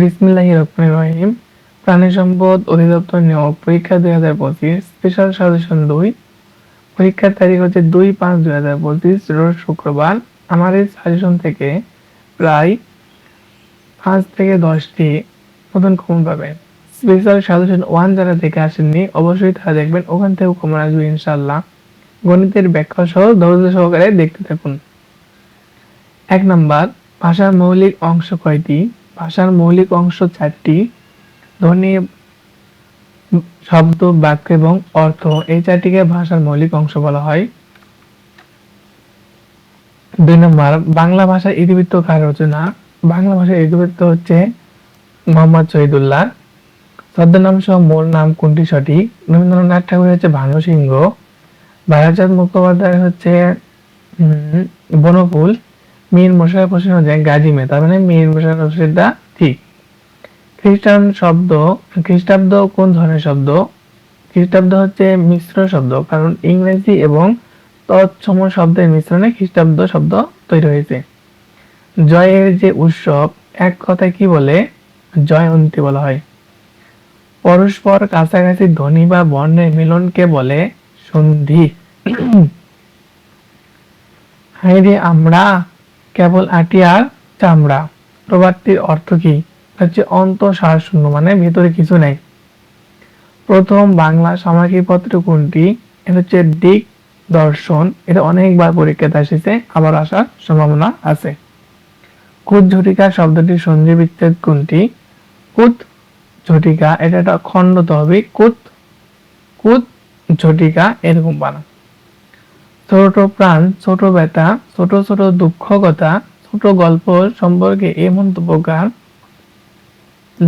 বিসমিল্লাহি রহিম। প্রাণী সম্পদ অধিদপ্তর নিয়োগ পরীক্ষা দুই হাজার পঁচিশ, স্পেশাল সাজেশন দুই। পরীক্ষার তারিখ হচ্ছে দুই পাঁচ দুই হাজার পঁচিশ, রোজ শুক্রবার। আমার এই সাজেশন থেকে প্রায় পাঁচ থেকে দশটি নতুন কমন পাবেন। স্পেশাল সাজেশন ওয়ান যারা দেখে আসেননি, অবশ্যই তারা দেখবেন, ওখান থেকেও কমন আসবে ইনশাল্লাহ গণিতের ব্যাখ্যা সহ ধৈর্য সহকারে দেখতে থাকুন। এক নম্বর, ভাষার মৌলিক অংশ কয়টি? ভাষার মৌলিক অংশ চারটি, ধ্বনি, শব্দ, বাক্য এবং অর্থ। এই চারটিকে ভাষার মৌলিক অংশ বলা হয়। দুই নম্বর, বাংলা ভাষার ইতিবৃত্ত কার রচনা? বাংলা ভাষার ইতিবৃত্ত হচ্ছে মোহাম্মদ শহীদুল্লাহ। ছদ্মনাম সহ মূল নাম কোনটি সঠিক? রবীন্দ্রনাথ ঠাকুর হচ্ছে ভানু সিংহ। ভারতচাঁদ মুখোপাধ্যায় হচ্ছে বনফুল। মীর মশাই হোসেন হচ্ছে গাজী মে তার মানে মীর মশাই হোসেনটা ঠিক। খ্রিস্টান শব্দ, খ্রিস্টাব্দ কোন ধরনের শব্দ? খ্রিস্টাব্দ হচ্ছে মিশ্র শব্দ, কারণ ইংরেজি এবং তৎসম শব্দের মিশ্রণে খ্রিস্টাব্দ শব্দ তৈরি হয়েছে। জয়ের যে উৎসব, এক কথায় কি বলে? জয়ন্তী বলা হয়। পরস্পর কাছাকাছি ধ্বনি বা বর্ণের মিলনকে বলে সন্ধি। হাই রে আমরা কেবল আটিয়ার চামড়া। প্রবাদটির অর্থ কি? হচ্ছে অন্ত সার শূন্য মানে ভিতরে কিছু নেই। প্রথম বাংলা সাময়িকী পত্র কোনটি? এটা হচ্ছে দিক দর্শন এটা অনেকবার পরীক্ষাতে এসেছে, আবার আসার সম্ভাবনা আছে। কুত ঝটিকা শব্দটির সন্ধি বিচ্ছেদ কোনটি? কুত ঝটিকা এটা একটা খণ্ড তো হবে কুত কুত ঝটিকা এরকম বানা ছোট প্রাণ, ছোট ব্যথা, ছোট ছোট দুঃখ কথা ছোট গল্প সম্পর্কে এই মন্তব্যকার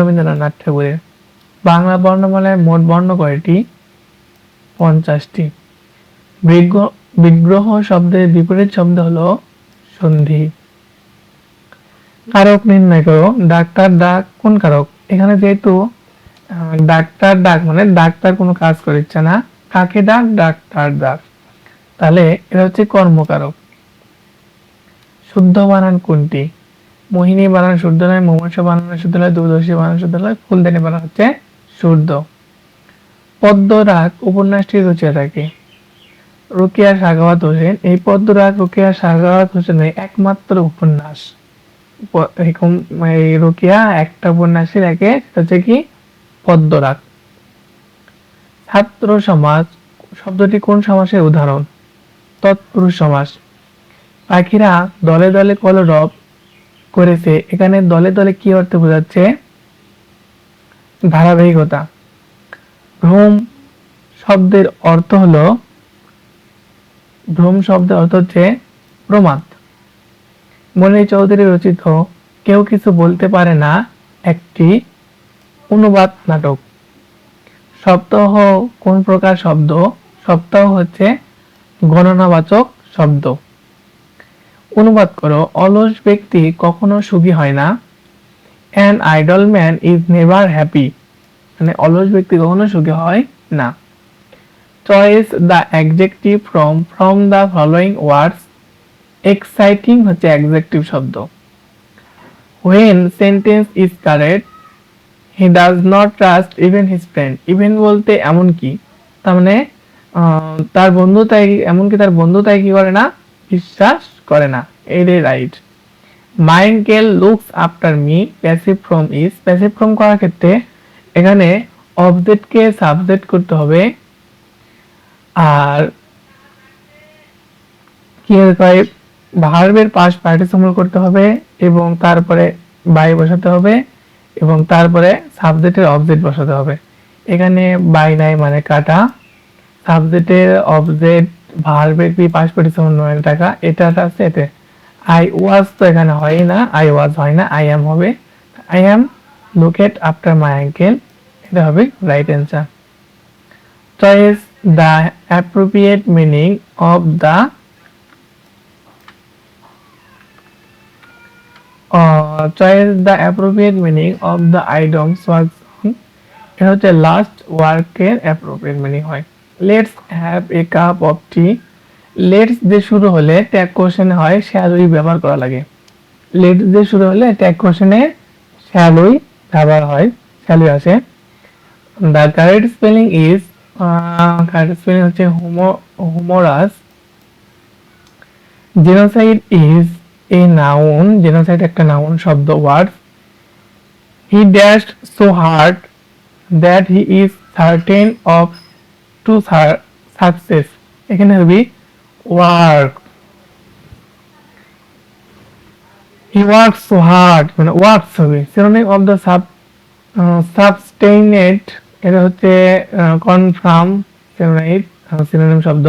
রবীন্দ্রনাথ ঠাকুরের। বাংলা বর্ণমালায় মোট বর্ণ কয়টি? পঞ্চাশটি। বিগ্র- বিগ্রহ শব্দের বিপরীত শব্দ হলো সন্ধি। কারক নির্ণয় করো, ডাক্তার, ডাক কোন কারক? এখানে যেহেতু ডাক্তার, ডাক মানে ডাক্তার কোনো কাজ করছে না, কাকে ডাক? ডাক্তার, ডাক। তাহলে এটা হচ্ছে কর্মকারক। শুদ্ধ বানান কোনটি? মোহিনী বানান শুদ্ধ নয় মোমর্ষ বানান শুদ্ধ নয় দূরদর্শী বানান শুদ্ধ নয় ফুলদানি বানান হচ্ছে শুদ্ধ। পদ্মরাগ উপন্যাসটি রচয়িতাকে রুকিয়া সাগাওয়াত হোসেন, এই পদ্মরাগ রুকিয়া সাগাওয়াত হোসেনের একমাত্র উপন্যাস। এরকম, এই রুকিয়া একটা উপন্যাসের একে, সেটা হচ্ছে কি? পদ্মরাগ। ছাত্র সমাজ, শব্দটি কোন সমাসের উদাহরণ? তৎপুরুষ সমাস। পাখিরা দলে দলে কলরব করেছে। এখানে দলে দলে কি অর্থে বোঝাচ্ছে? ধারাবাহিকতা। ভ্রম শব্দের অর্থ হলো, ভ্রম শব্দের অর্থ হচ্ছে প্রমাদ। মনির চৌধুরী রচিত, কেউ কিছু বলতে পারে না, একটি অনুবাদ নাটক। সপ্তাহ কোন প্রকার শব্দ? সপ্তাহ হচ্ছে গণনাবাচক শব্দ। অনুবাদ করো, অলস ব্যক্তি কখনো সুখী হয় না। An idle man is never happy মানে অলস ব্যক্তি কখনো সুখী হয় না। Choice the adjective from from the following words exciting হচ্ছে অ্যাডজেক্টিভ শব্দ। When sentence is correct he does not trust even his friend even বলতে এমন কি? তার মানে তার বন্ধু তাই এমনকি তার বন্ধু তাই কি করে না? বিশ্বাস করে না। এটাই right. My uncle looks after me, passive form is passive form করার ক্ষেত্রে এখানে অবজেক্টকে সাবজেক্ট করতে হবে। আর কি হয় ভার্বের পাস পার্টিসিপল করতে হবে এবং তারপরে বাই বসাতে হবে এবং তারপরে সাবজেক্টের অবজেক্ট বসাতে হবে। এখানে বাই নাই মানে কাটা। সাবজেক্টের অবজেক্ট ভার্বের কি পাস পার্টিসিপল নয় টাকা, এটা আছে এতে আই ওয়াজ তো এখানে হয় না আই ওয়াজ হয় না আই অ্যাম হবে। I am looked after my uncle এটা হবে right answer choice the appropriate meaning of the choice the appropriate meaning of the idioms was এটা হচ্ছে লাস্ট ওয়ার্কের অ্যাপ্রোপ্রিয়েট মিনিং হয়। Let's have a cup of tea let's দিয়ে শুরু হলে tag কোশ্চেনে হয় শ্যালোই ব্যবহার করা লাগে। লেটস দিয়ে শুরু হলে ট্যাগ কোশ্চেনে শ্যালোই ব্যবহার হয় শ্যালু আসে। The correct spelling is correct spelling হচ্ছে homo humorous genocide is a noun genocide একটা নাউন শব্দ word he dash so hard that he is certain of to success এখানে হবে work he works so hard মানে works হবে synonym of the sub substantiate এটা হচ্ছে confirm synonym synonym শব্দ.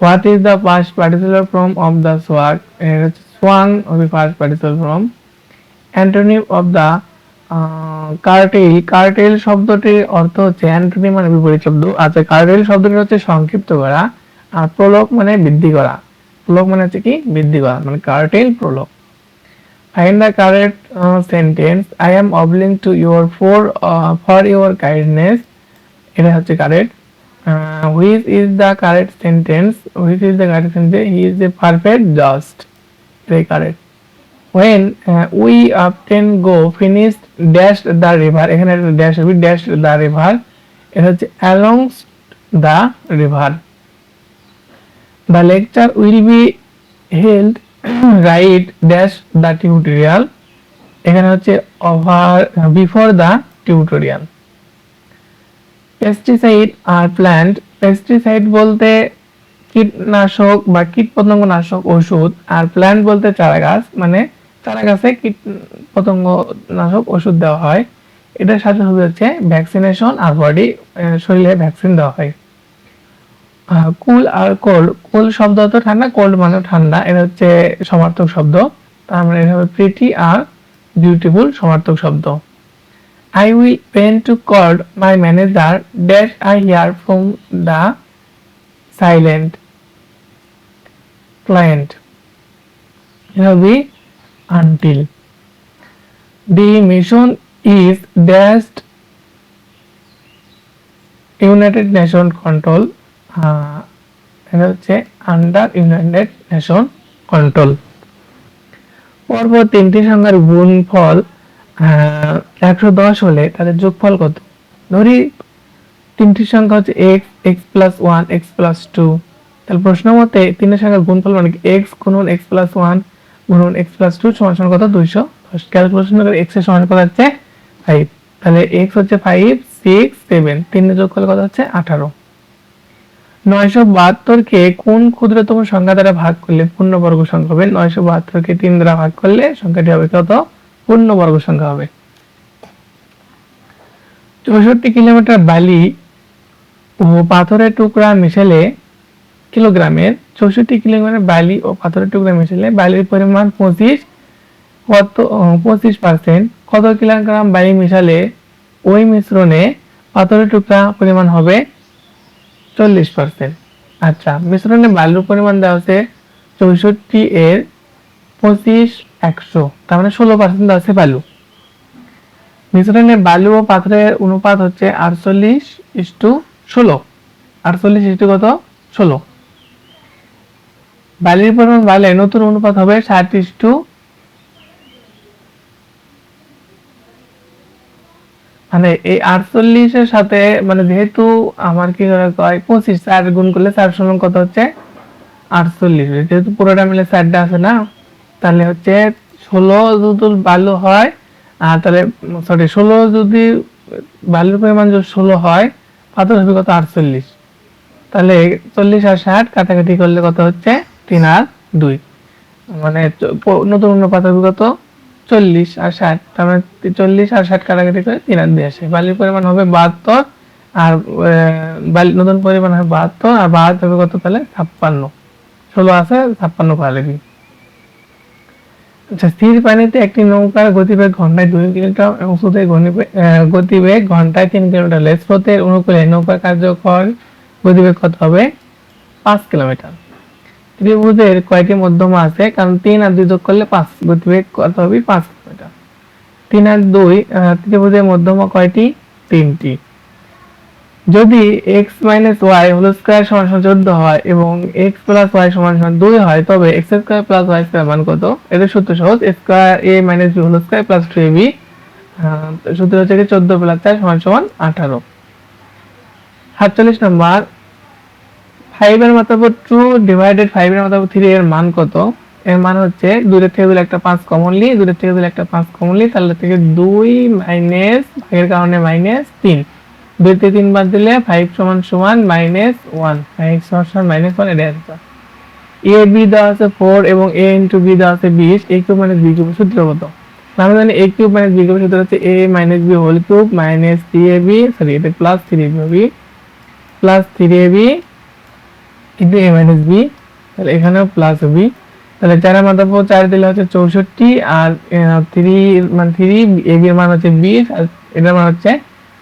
What is the past particular form of the swag এটা হচ্ছে সোয়াং হবে first particular form antonym of the cartel cartel শব্দটির অর্থ হচ্ছে অ্যান্টনি মানে বিপরীত শব্দ। আচ্ছা কার্টেল শব্দটি হচ্ছে সংক্ষিপ্ত করা আর প্রলোক মানে বৃদ্ধি করা। প্রলোক মানে হচ্ছে কি? বৃদ্ধি করা মানে cartel প্রলোক। Fine the correct sentence I am obliged to your four for your kindness এটা হচ্ছে correct which is the correct sentence which is the correct sentence he is a perfect just এটাই correct When uh, we often go finished dashed the river. এখানে dash হবে dashed the river. এটা হচ্ছে along the river. The lecture will be held right dash the tutorial এখানে হচ্ছে over before the tutorial pesticide R plant pesticide বলতে কীটনাশক বা কীটপতঙ্গ নাশক ওষুধ আর প্ল্যান্ট বলতে চারা গাছ মানে চারা গাছে কীট পতঙ্গ নাশক ওষুধ দেওয়া হয়। এটার সাথে সাথে হচ্ছে ভ্যাকসিনেশন আর বডি শরীরে ভ্যাকসিন দেওয়া হয়। কুল আর কোল্ড কুল শব্দ তো ঠান্ডা কোল্ড মানে ঠান্ডা। এটা হচ্ছে সমার্থক শব্দ। তার মানে এটা হবে প্রিটি আর বিউটিফুল সমার্থক শব্দ। I will pen to call my manager dash I hear from the silent client এটা হবে until the mission is dashed United Nation control এটা হচ্ছে আন্ডার ইউনাইটেড নেশন কন্ট্রোল পরপর তিনটি সংখ্যার গুণফল একশো দশ হলে তাদের যোগফল কত? ধরি তিনটি সংখ্যা হচ্ছে x x plus one x plus two তাহলে প্রশ্ন মতে তিনটি সংখ্যার গুণফল মানে এক্স গুণন এক্স প্লাস ওয়ান গুণন এক্স প্লাস টু সমান সমান কত? দুইশো। ক্যালকুলেশন করে এক্সের সমান কত হচ্ছে? ফাইভ তাহলে এক্স হচ্ছে ফাইভ সিক্স সেভেন তিনের যোগফল কত হচ্ছে? আঠারো। নয়শো বাহাত্তরকে কোন ক্ষুদ্রতম সংখ্যা দ্বারা ভাগ করলে পূর্ণবর্গ সংখ্যা হবে? নয়শো বাহাত্তরকে তিন দ্বারা ভাগ করলে সংখ্যাটি হবে কত? পূর্ণবর্গ সংখ্যা হবে। চৌষট্টি কিলোমিটার বালি ও পাথরের টুকরা মিশালে কিলোগ্রামের, চৌষট্টি কিলোগ্রামের বালি ও পাথরের টুকরা মিশালে বালির পরিমাণ পঁচিশ, কত পঁচিশ পার্সেন্ট কত কিলোগ্রাম বালি মিশালে ওই মিশ্রণে পাথরের টুকরা পরিমাণ হবে চল্লিশ পার্সেন্ট আচ্ছা মিশ্রণে বালুর পরিমাণ দেওয়া হচ্ছে চৌষট্টি এর পঁচিশ একশো, তার মানে ষোলো পার্সেন্ট দেওয়া হচ্ছে বালু। মিশ্রণে বালু ও পাথরের অনুপাত হচ্ছে আটচল্লিশ ইস্টু ষোলো। আটচল্লিশ ইস্টু কত? ষোলো। বালির পরিমাণ বালে নতুন অনুপাত হবে ষাট ইস্টু মানে এই আটচল্লিশের সাথে মানে যেহেতু আমার কি করে কয়, পঁচিশ, চার গুণ করলে চার সমান কত হচ্ছে? আটচল্লিশ। যেহেতু পুরোটা মিলে চারটা আছে না, তাহলে হচ্ছে ষোলো যদি বালু হয়, আর তাহলে সরি ষোলো যদি বালুর পরিমাণ যদি ষোলো হয়, পাথর হবে কত? আটচল্লিশ। তাহলে চল্লিশ আর ষাট কাটাকাটি করলে কত হচ্ছে? তিন আর দুই। মানে নতুন অনুপাত হবে কত চল্লিশ আর ষাট। তার মানে চল্লিশ আর ষাট কাটাকাটি করে তিন আর দিয়ে আসে। বালির পরিমাণ হবে বাহাত্তর আর বালি নতুন পরিমাণ হবে বাহাত্তর আর বাহাত্তর হবে কত তাহলে? ছাপ্পান্ন। ষোলো আছে, ছাপ্পান্ন করা আচ্ছা স্থির পানিতে একটি নৌকার গতিবেগ ঘন্টায় দুই কিলোমিটার এবং স্রোতের গতিবেগ ঘন্টায় তিন কিলোমিটার। স্রোতের অনুকূলে নৌকার কার্যকর গতিবেগ কত হবে? পাঁচ কিলোমিটার। ত্রিভুজের কয়টি মধ্যমা আছে? কারণ তিন আর দুই যোগ করলে পাঁচ। গতিবেগ কত হবে? পাঁচ কিলোমিটার। তিন আর দুই ত্রিভুজের মধ্যমা কয়টি? তিনটি। যদি x minus y whole square সমান সমান চোদ্দ হয় এবং এক্স প্লাস ওয়াই সমান সমান দুই হয়, তবে x square plus y square মান কত? এটা সূত্র সহজ। Square a minus b whole square plus two a b সূত্র হচ্ছে চোদ্দ প্লাস চার সমান সমান আঠারো। সাতচল্লিশ নম্বর ফাইভের মাথার টু ডিভাইডেড ফাইভের মাথার থ্রি এর মান কত? এর মান হচ্ছে দুইটা থেকে দিলে একটা পাঁচ কমনলি দুইটা থেকে দিলে একটা পাঁচ কমনলি তাহলে থেকে দুই মাইনাস ভাগের কারণে মাইনাস তিন। দুই থেকে তিন বাদ দিলে ফাইভ সমান সমান মাইনাস ওয়ান ফাইভ সমান সমান মাইনাস ওয়ান এটা অ্যান্সার এ বি দেওয়া আছে ফোর এবং এ ইন্টু বি দেওয়া আছে বিশ a cube minus b cube সূত্র কত? আমরা জানি a cube minus b cube সূত্র হচ্ছে a minus b whole cube minus three a b sorry এটা plus three a b plus three a b into a minus b তাহলে এখানেও plus B তাহলে চারের মাথার পর চার দিলে হচ্ছে চৌষট্টি, আর থ্রি মানে থ্রি এ বি এর মান হচ্ছে বিশ, আর এটার মান হচ্ছে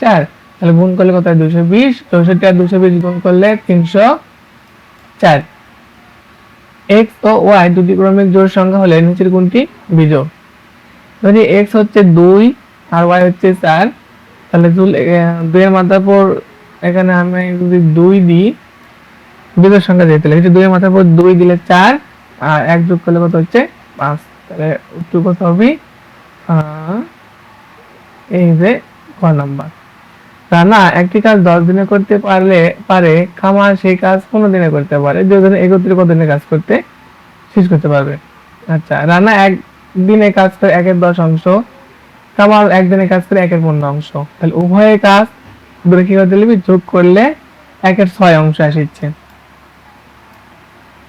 চার। তাহলে গুণ করলে কত দুশো বিশ, চৌষট্টি আর দুশো বিশ গুণ করলে তিনশো চার। এক্স ও ওয়াই দুটি ক্রমিক জোড় সংখ্যা হলে নিচের কোনটি বিজোড়। যদি এক্স হচ্ছে দুই, আর ওয়াই হচ্ছে চার। তাহলে দুইয়ের মাথার পর এখানে আমি যদি দুই দিই বিজোড় সংখ্যা দিয়ে তাহলে দুইয়ের মাথার পর দুই দিলে চার, আর এক যোগ করলে কত হচ্ছে? পাঁচ। তাহলে উত্তর কত হবে? এই যে ক নাম্বার। রানা একটি কাজ দশ দিনে করতে পারলে, পারে, খামার সেই কাজ পনেরো দিনে করতে পারে। দুজনে একত্রিত কত দিনে কাজ করতে? শেষ করতে পারবে। আচ্ছা রানা এক দিনে কাজ করে একের দশ অংশ কামাল একদিনে কাজ করে একের পনেরো অংশ। তাহলে উভয়ের কাজ দূরে কি করতে লিখবি যোগ করলে একের ছয় অংশ আসছে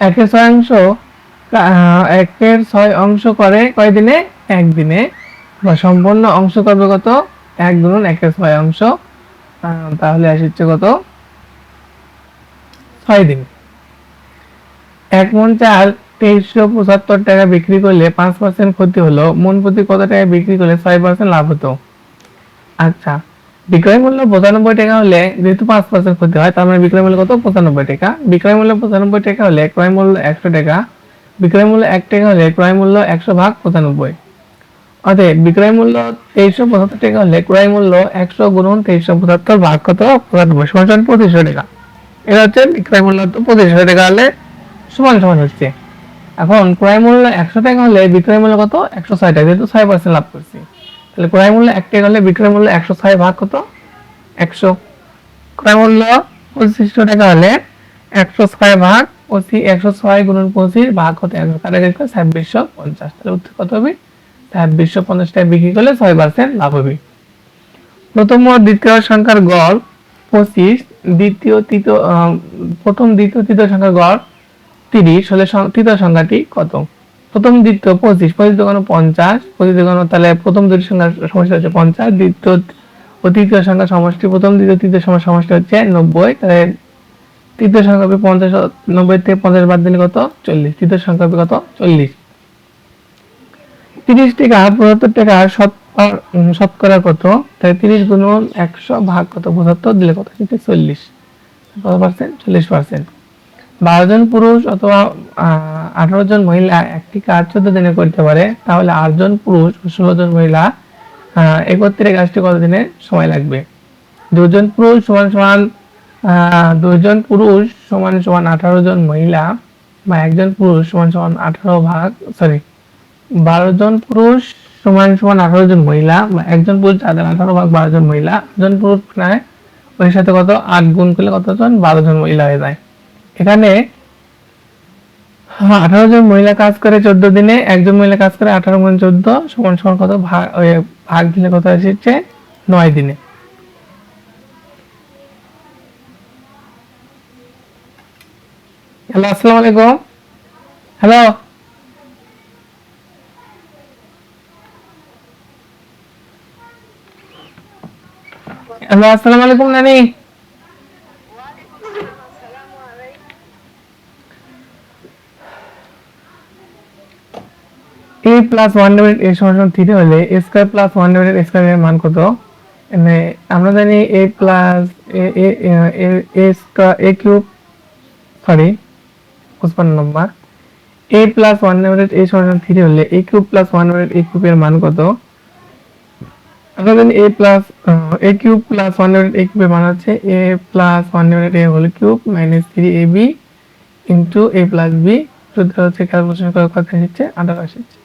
একের ছয় অংশ একের ছয় অংশ করে কয়দিনে একদিনে বা সম্পূর্ণ অংশ করবে কত? এক গুণন একের ছয় অংশ। তাহলে আসছে কত? ছয় দিন। এক মন চাল তেইশশো পঁচাত্তর টাকা বিক্রি করলে পাঁচ পার্সেন্ট ক্ষতি হলো। মন প্রতি কত টাকা বিক্রি করলে ছয় পার্সেন্ট লাভ হতো? আচ্ছা বিক্রয় মূল্য পঁচানব্বই টাকা হলে যেহেতু পাঁচ পার্সেন্ট ক্ষতি হয়, তার মানে বিক্রয় মূল্য কত? পঁচানব্বই টাকা। বিক্রয় মূল্য পঁচানব্বই টাকা হলে ক্রয় মূল্য একশো টাকা। বিক্রয় মূল্য এক টাকা হলে ক্রয় মূল্য একশো ভাগ পঁচানব্বই। অতএব বিক্রয় মূল্য তেইশশো পঁচাত্তর টাকা হলে ক্রয় মূল্য একশো গুণন তেইশশো পঁচাত্তর ভাগ কত? পঁচানব্বই সমান সমান পঁচিশশো টাকা। এটা হচ্ছে বিক্রয় মূল্য তো পঁচিশশো টাকা হলে সমান সমান হচ্ছে। এখন ক্রয় মূল্য একশো টাকা হলে বিক্রয় মূল্য কত? একশো ছয় টাকা, যেহেতু ছয় পার্সেন্ট লাভ করছি। তাহলে ক্রয় মূল্য এক টাকা হলে বিক্রয় মূল্য একশো ছয় ভাগ কত? একশো। ক্রয় মূল্য পঁচিশশো টাকা হলে একশো ছয় ভাগ পঁচিশ একশো ছয় গুণন পঁচিশ ভাগ কত? একশো। করে ছাব্বিশশো পঞ্চাশ। তাহলে উত্তর কত হবে? ছাব্বিশশো পঞ্চাশ টাকা বিক্রি করলে ছয় পার্সেন্ট লাভ হবে। প্রথম ও দ্বিতীয় সংখ্যার গড় পঁচিশ। দ্বিতীয়, তৃতীয় প্রথম, দ্বিতীয়, তৃতীয় সংখ্যার গড় তিরিশ। হলে তৃতীয় সংখ্যাটি কত? প্রথম দ্বিতীয় পঁচিশ পঁচিশ দোকানো পঞ্চাশ, পঁচিশ দোকানো তাহলে প্রথম দুটি সংখ্যার সমষ্টি হচ্ছে পঞ্চাশ, দ্বিতীয় ও তৃতীয় সংখ্যার সমষ্টি, প্রথম দ্বিতীয়, তৃতীয় সংখ্যার সমষ্টি হচ্ছে নব্বই, তাহলে তৃতীয় সংখ্যা পঞ্চাশ, নব্বই থেকে পঞ্চাশ বাদ দিলে কত? চল্লিশ, তৃতীয় সংখ্যা কত? চল্লিশ। তিরিশ টাকা, পঁচাত্তর টাকা শতকরা কত? তাহলে তিরিশ গুণ একশো ভাগ কত? পঁচাত্তর দিলে কত? চল্লিশ। কত পার্সেন্ট চল্লিশ পার্সেন্ট বারো জন পুরুষ অথবা আঠারো জন মহিলা একটি কাজ চোদ্দ দিনে করতে পারে, তাহলে আট জন পুরুষ ও ষোলো জন মহিলা একত্রে কাজটি কত দিনে সময় লাগবে? দুজন পুরুষ সমান সমান দুজন পুরুষ সমান সমান আঠারো জন মহিলা বা একজন পুরুষ সমান সমান আঠারো ভাগ সরি বারো জন পুরুষ সমান সমান আঠারো জন মহিলা বা একজন পুরুষ যাদের আঠারো ভাগ বারো জন মহিলা একজন পুরুষ প্রায় ওই সাথে কত? আট গুণ করলে কতজন বারো জন মহিলা হয়ে যায়। এখানে আঠারো জন মহিলা কাজ করে চোদ্দ দিনে, একজন মহিলা কাজ করে আঠারো গুণ চোদ্দ সমান সমান কত? ভাগ ভাগ দিলে কত এসেছে নয় দিনে। হ্যালো, আসসালামু আলাইকুম। হ্যালো। হ্যালো, আসসালামু আলাইকুম, নানি। A plus one divide a সমান থ্রি হলে a square plus one divide a square এর মান কত? মানে আমরা জানি a plus a square a cube sorry পঁচপান্ন number a plus one divide a সমান থ্রি হলে a cube plus one divide a কিউবের মান কত? আমরা জানি a plus a cube plus one divide a কিউবের মান হচ্ছে a plus one divide a whole cube minus three a b into a plus b সূত্র হচ্ছে ক্যালকুলেশন করে কত এসেছে আঠারো এসেছে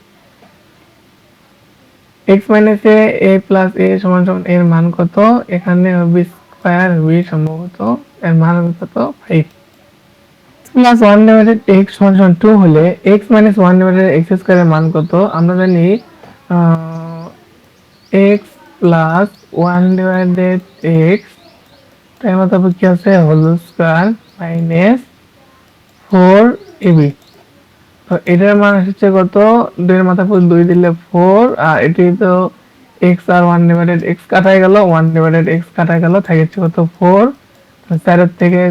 x minus a a plus a সমান সমান এর মান কত? এখানে হবে স্কোয়ার বি সম্ভবত। এর মান কত? Five plus one divided x সমান সমান টু হলে x minus one divided x স্কোয়ারের মান কত? আমরা জানি x plus one divided x তাই মতো কি আছে? Whole square minus four a b তো এটার মান হচ্ছে কত? দুইয়ের মাথা পুরো দুই দিলে ফোর আর এটি তো এক্স আর ওয়ান ডিভাইডেড এক্স কাটাই গেল ওয়ান ডিভাইডেড এক্স কাটাই গেল থাকে হচ্ছে কত? ফোর চারের থেকে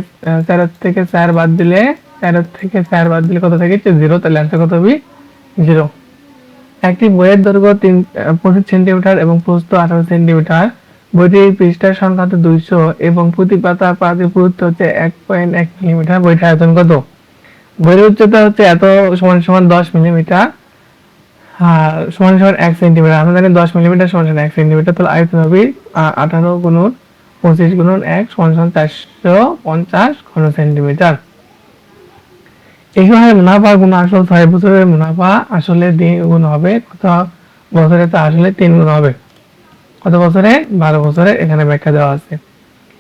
চারের থেকে চার বাদ দিলে, চারের থেকে চার বাদ দিলে কত থাকে? জিরো তাহলে আনসার কত হবে? জিরো একটি বইয়ের দৈর্ঘ্য তিন পঁচিশ সেন্টিমিটার এবং প্রস্থ আঠারো সেন্টিমিটার বইটির পৃষ্ঠার সংখ্যা হচ্ছে দুইশো এবং প্রতি পাতা পাতি পুরুত্ব হচ্ছে এক পয়েন্ট এক মিলিমিটার বইটার আয়তন কত? বইয়ের উচ্চতা হচ্ছে এত সমান সমান দশ মিলিমিটার, আর সমান সমান এক সেন্টিমিটার। আমরা জানি দশ মিলিমিটার সমান সমান এক সেন্টিমিটার, তাহলে আয়তন হবে আঠারো গুণন পঁচিশ গুণন এক সমান সমান চারশো পঞ্চাশ ঘন সেন্টিমিটার। এইভাবে মুনাফা গুণ আসল ছয় বছরের মুনাফা আসলে তিন গুণ হবে, কত বছরে তো আসলে তিন গুণ হবে। কত বছরে? বারো বছরে এখানে ব্যাখ্যা দেওয়া আছে।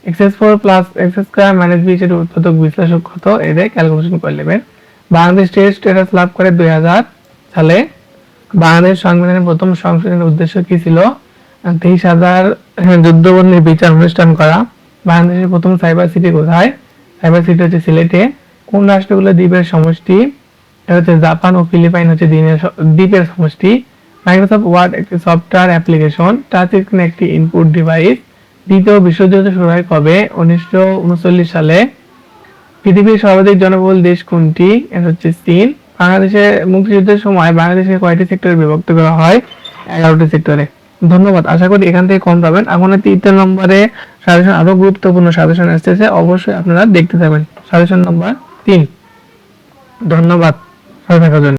X four plus x square minus b এর উৎপাদক বিশ্লেষক কত? এদের ক্যালকুলেশন করে নেবেন। বাংলাদেশ স্টেট স্ট্যাটাস লাভ করে দুই হাজার। সালে বাংলাদেশ সংবিধানের প্রথম সংশোধনের উদ্দেশ্য কি ছিল? তেইশ হাজার যুদ্ধবন্দির বিচার অনুষ্ঠান করা। বাংলাদেশের প্রথম সাইবার সিটি কোথায়? সাইবার সিটি হচ্ছে সিলেটে। কোন রাষ্ট্রগুলো দ্বীপের সমষ্টি? এটা হচ্ছে জাপান ও ফিলিপাইন হচ্ছে দিনের দ্বীপের সমষ্টি। মাইক্রোসফট ওয়ার্ড একটি সফটওয়্যার অ্যাপ্লিকেশন টাচ স্ক্রিন একটি ইনপুট ডিভাইস দ্বিতীয় বিশ্বযুদ্ধ শুরু হয় কবে? উনিশশো উনচল্লিশ সালে। পৃথিবীর সর্বাধিক জনবহুল দেশ কোনটি? হচ্ছে চীন। বাংলাদেশে মুক্তিযুদ্ধের সময় বাংলাদেশে কয়টি সেক্টরে বিভক্ত করা হয়? এগারোটি সেক্টরে ধন্যবাদ। আশা করি এখান থেকে কম পাবেন। এখন তৃতীয় নম্বরে সাজেশন আরও গুরুত্বপূর্ণ সাজেশন আসতেছে অবশ্যই আপনারা দেখতে থাকবেন। সাজেশন নম্বর তিন। ধন্যবাদ। সাথে থাকার জন্য।